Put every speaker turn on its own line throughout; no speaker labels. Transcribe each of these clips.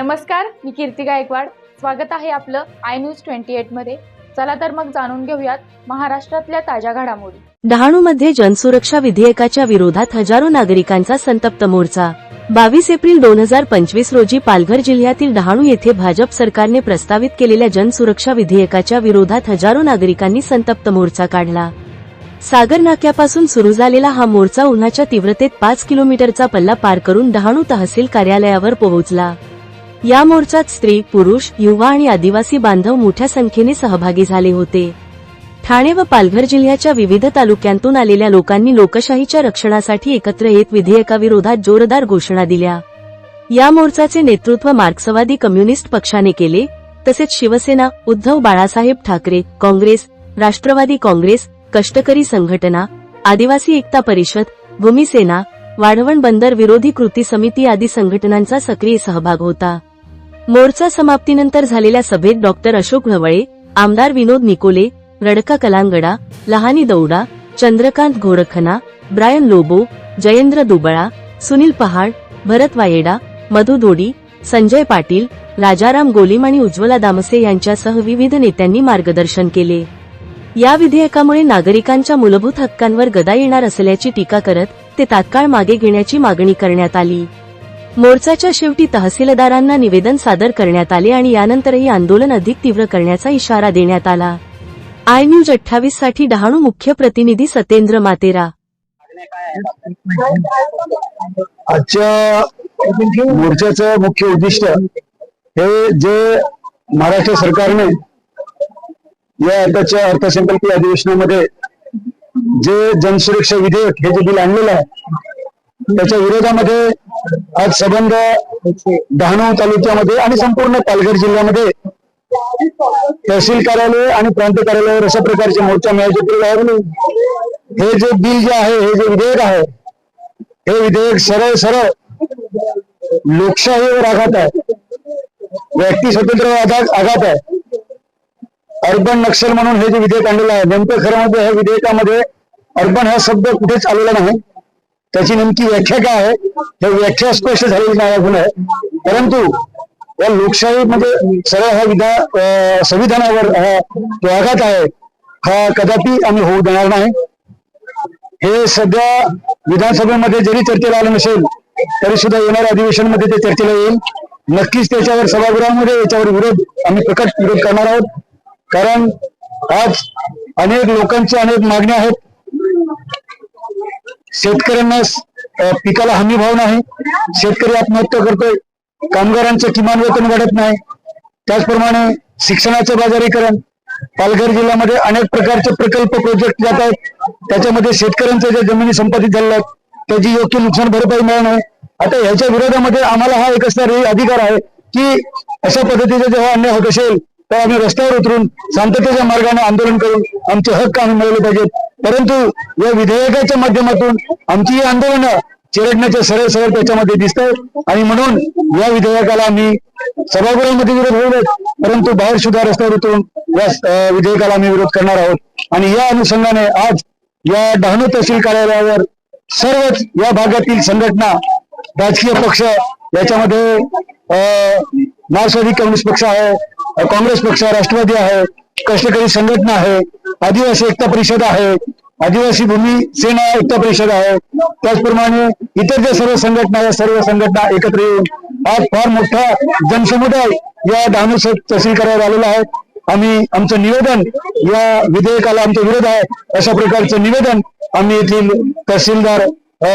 नमस्कार मी कीर्ती गायकवाड. स्वागत आहे आपलं आय न्यूज ट्वेंटी एटमध्ये. चला तर मग जाणून घेऊयात महाराष्ट्रातल्या ताज्या घडामोडी.
डहाणूमध्ये जनसुरक्षा विधेयकाच्या विरोधात हजारो नागरिकांचा संतप्त मोर्चा. बावीस एप्रिल दोन हजार पंचवीस रोजी पालघर जिल्ह्यातील डहाणू येथे भाजप सरकारने प्रस्तावित केलेल्या जनसुरक्षा विधेयकाच्या विरोधात हजारो नागरिकांनी संतप्त मोर्चा काढला. सागर नाक्यापासून सुरू झालेला हा मोर्चा उन्हाच्या तीव्रतेत पाच किलोमीटरचा पल्ला पार करून डहाणू तहसील कार्यालयावर पोहोचला. या मोर्चात स्त्री पुरुष युवा आणि आदिवासी बांधव मोठ्या संख्येने सहभागी झाले होते. ठाणे व पालघर जिल्ह्याच्या विविध तालुक्यांतून आलेल्या लोकांनी लोकशाहीच्या रक्षणासाठी एकत्र येत विधेयकाविरोधात जोरदार घोषणा दिल्या. या मोर्चाचे नेतृत्व मार्क्सवादी कम्युनिस्ट पक्षाने केले तसेच शिवसेना उद्धव बाळासाहेब ठाकरे काँग्रेस राष्ट्रवादी काँग्रेस कष्टकरी संघटना आदिवासी एकता परिषद भूमिसेना वाढवण बंदर विरोधी कृती समिती आदी संघटनांचा सक्रिय सहभाग होता. मोर्चा समाप्तीनंतर झालेल्या सभेत डॉक्टर अशोक ढवळे आमदार विनोद निकोले रडका कलांगडा लहानी दौडा चंद्रकांत घोडखना ब्रायन लोबो जयेंद्र दुबळा सुनील पहाड भरत वायेडा मधु दोडी संजय पाटील राजाराम गोलीम आणि उज्ज्वला दामसे यांच्यासह विविध नेत्यांनी मार्गदर्शन केले. या विधेयकामुळे नागरिकांच्या मूलभूत हक्कांवर गदा येणार असल्याची टीका करत ते तात्काळ मागे घेण्याची मागणी करण्यात आली. मोर्चाच्या शेवटी तहसीलदारांना निवेदन सादर करण्यात आले आणि यानंतरही आंदोलन अधिक तीव्र करण्याचा इशारा देण्यात आला. आय न्यूज अठ्ठावीससाठी डहाणू मुख्य प्रतिनिधी सतेंद्र मातेरा.
आजच्या मोर्चाचं मुख्य उद्दिष्ट हे जे महाराष्ट्र सरकारने या आताच्या अर्थसंकल्पीय अधिवेशनामध्ये जे जनसुरक्षा विधेयक हे जे बिल आणलेलं आहे त्याच्या विरोधामध्ये आज सबंध डहाणू तालुक्यामध्ये आणि संपूर्ण पालघर जिल्ह्यामध्ये तहसील कार्यालय आणि प्रांत कार्यालयावर अशा प्रकारचे मोर्चा मिळायचे हे जे बिल जे आहे हे जे विधेयक आहे हे विधेयक सरळ सरळ लोकशाहीवर आघात आहे. व्यक्ती स्वतंत्र आघात आघात आहे. अर्बन नक्षल म्हणून हे जे विधेयक आणलेलं आहे नेमकं खरं म्हणजे ह्या विधेयकामध्ये अर्बन हा शब्द कुठेच आलेला नाही. त्याची नेमकी व्याख्या काय आहे? हे व्याख्या स्पष्ट झालेली नाही अजून आहे. परंतु या लोकशाहीमध्ये म्हणजे सरळ हा विधा अं, संविधानावर हा जो आघात आहे हा कदापि आम्ही होऊ देणार नाही. हे सध्या विधानसभेमध्ये जरी चर्चेला आलं नसेल तरी सुद्धा येणाऱ्या अधिवेशनमध्ये ते चर्चेला येईल. नक्कीच त्याच्यावर सभागृहामध्ये याच्यावर विरोध आम्ही प्रकट विरोध करणार आहोत. कारण आज अनेक लोकांच्या अनेक मागण्या आहेत. शेतकऱ्यांना पिकाला हमी भाव नाही. शेतकरी आत्महत्या करतोय. कामगारांचं किमान वेतन वाढत नाही. त्याचप्रमाणे शिक्षणाचं बाजारीकरण. पालघर जिल्ह्यामध्ये अनेक प्रकारचे प्रकल्प प्रोजेक्ट जात आहेत. त्याच्यामध्ये शेतकऱ्यांच्या ज्या जमिनी संपादित झालेल्या आहेत त्याची योग्य नुकसान भरपाई मिळत नाही. आता ह्याच्या विरोधामध्ये आम्हाला हा एक असणारी अधिकार आहे की अशा पद्धतीचा जेव्हा अन्याय होत असेल तेव्हा आम्ही रस्त्यावर उतरून शांततेच्या मार्गाने आंदोलन करून आमचे हक्क आम्ही मिळवले पाहिजेत. परंतु या विधेयकाच्या माध्यमातून आमची ही आंदोलनं चिरडण्याचे सरळ सरळ त्याच्यामध्ये दिसत आणि म्हणून या विधेयकाला आम्ही सभागृहामध्ये विरोध होईल परंतु बाहेर सुद्धा रस्त्यावर उतरून या विधेयकाला आम्ही विरोध करणार आहोत. आणि या अनुषंगाने आज या डहाणू तहसील कार्यालयावर सर्वच या भागातील संघटना राजकीय पक्ष याच्यामध्ये अं, मार्क्सवादी कम्युनिस्ट पक्ष आहे काँग्रेस पक्ष राष्ट्रवादी आहे कष्टकरी संघटना आहे आदिवासी एकता परिषद आहे. आदिवासी भूमी सेना एकता परिषद आहे. त्याचप्रमाणे इतर ज्या सर्व संघटना या सर्व संघटना एकत्र येऊन आज फार मोठा जनसमुदाय या डहाणू स- तहसील करायला आलेला आहे. आम्ही आमचं निवेदन या विधेयकाला आमचा विरोध आहे. अशा प्रकारचं निवेदन आम्ही येथील तहसीलदार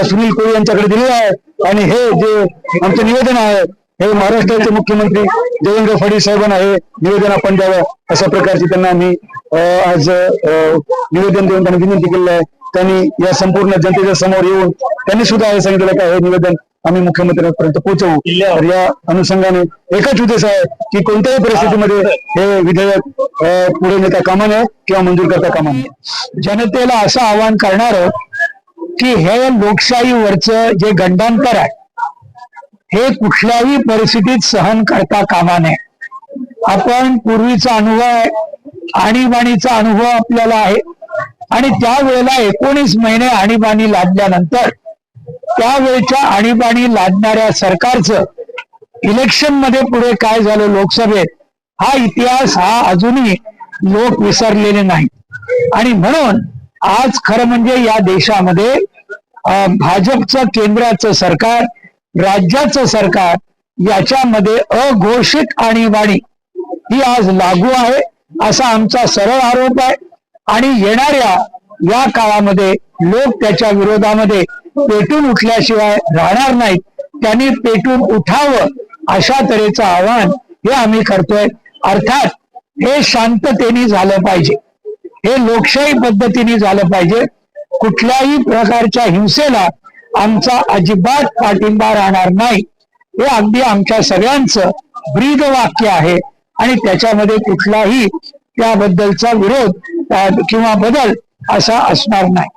सुनील कोळी यांच्याकडे दिलेलं आहे. आणि हे जे आमचं निवेदन आहे हे महाराष्ट्राचे मुख्यमंत्री देवेंद्र फडणवीस साहेबांना हे निवेदन आपण द्यावं अशा प्रकारची त्यांना आम्ही आज निवेदन देऊन त्यांना विनंती केलेली आहे. त्यांनी या संपूर्ण जनतेच्या समोर येऊन त्यांनी सुद्धा हे सांगितलं का हे निवेदन आम्ही मुख्यमंत्र्यांपर्यंत पोहोचवू. तर या अनुषंगाने एकच उद्देश आहे की कोणत्याही परिस्थितीमध्ये हे विधेयक पुढे नेता कामा नये किंवा मंजूर करता कामा नये. जनतेला असं आवाहन करणार की हे लोकशाहीवरचं जे गंडांतर आहे हे कुठल्याही परिस्थितीत सहन करता कामा नये. आपण पूर्वीचा अनुभव आहे आणीबाणीचा अनुभव आपल्याला आहे. आणि त्यावेळेला एकोणीस महिने आणीबाणी लादल्यानंतर त्यावेळच्या आणीबाणी लादणाऱ्या सरकारचं
इलेक्शनमध्ये पुढे काय झालं लोकसभेत हा इतिहास हा अजूनही लोक विसरलेले नाही आणि म्हणून आज खरं म्हणजे या देशामध्ये भाजपचं केंद्राचं सरकार राज्याचं सरकार याच्यामध्ये अघोषित आणीबाणी ही आज लागू आहे असा आमचा सरळ आरोप आहे. आणि येणाऱ्या या काळामध्ये लोक त्याच्या विरोधामध्ये पेटून उठल्याशिवाय राहणार नाहीत. त्यांनी पेटून उठावं अशा तऱ्हेचं आवाहन हे आम्ही करतोय. अर्थात हे शांततेने झालं पाहिजे. हे लोकशाही पद्धतीने झालं पाहिजे. कुठल्याही प्रकारच्या हिंसेला आमचा अजिबात पाठिंबा राहणार नाही. हे अगदी आमच्या सगळ्यांचं ब्रीद वाक्य आहे. आणि त्याच्यामध्ये कुठलाही त्याबद्दलचा विरोध किंवा बदल असा असणार नाही.